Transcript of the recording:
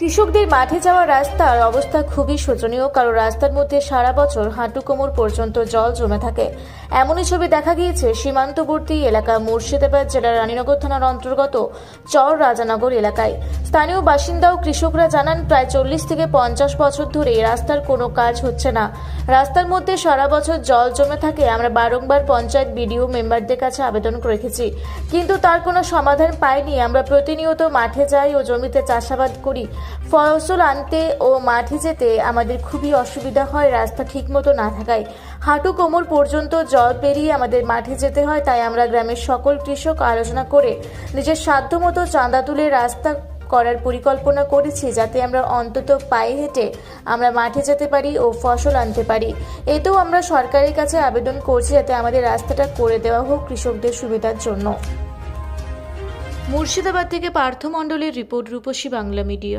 কৃষকদের মাঠে যাওয়ার রাস্তার অবস্থা খুবই শোচনীয়, কারণ রাস্তার মধ্যে সারা বছর হাঁটু কোমর পর্যন্ত জল জমে থাকে। এমনই ছবি দেখা গিয়েছে সীমান্তবর্তী এলাকা মুর্শিদাবাদ জেলার রানীনগর থানার অন্তর্গত চর রাজানগর এলাকায়। স্থানীয় বাসিন্দা ও কৃষকরা জানান, প্রায় চল্লিশ থেকে পঞ্চাশ বছর ধরে রাস্তার কোনো কাজ হচ্ছে না। রাস্তার মধ্যে সারা বছর জল জমে থাকে, আমরা বারংবার পঞ্চায়েত বিডিও মেম্বারদের কাছে আবেদন রেখেছি। কিন্তু তার কোনো সমাধান পাইনি, আমরা প্রতিনিয়ত মাঠে যাই ও জমিতে চাষাবাদ করি। ফসল আনতে ও মাঠে যেতে আমাদের খুবই অসুবিধা হয়, রাস্তা ঠিকমতো না থাকায়। হাঁটু কোমর পর্যন্ত জল পেরিয়ে আমাদের মাঠে যেতে হয়, তাই আমরা গ্রামের সকল কৃষক আলোচনা করে নিজের সাধ্যমতো চাঁদা তুলে রাস্তা করার পরিকল্পনা করেছি, যাতে আমরা অন্তত পায়ে হেঁটে আমরা মাঠে যেতে পারি ও ফসল আনতে পারি। এতেও আমরা সরকারের কাছে আবেদন করছি যাতে আমাদের রাস্তাটা করে দেওয়া হোক কৃষকদের সুবিধার জন্য। মুর্শিদাবাদ থেকে পার্থ মণ্ডলের রিপোর্ট রূপসী বাংলা মিডিয়া।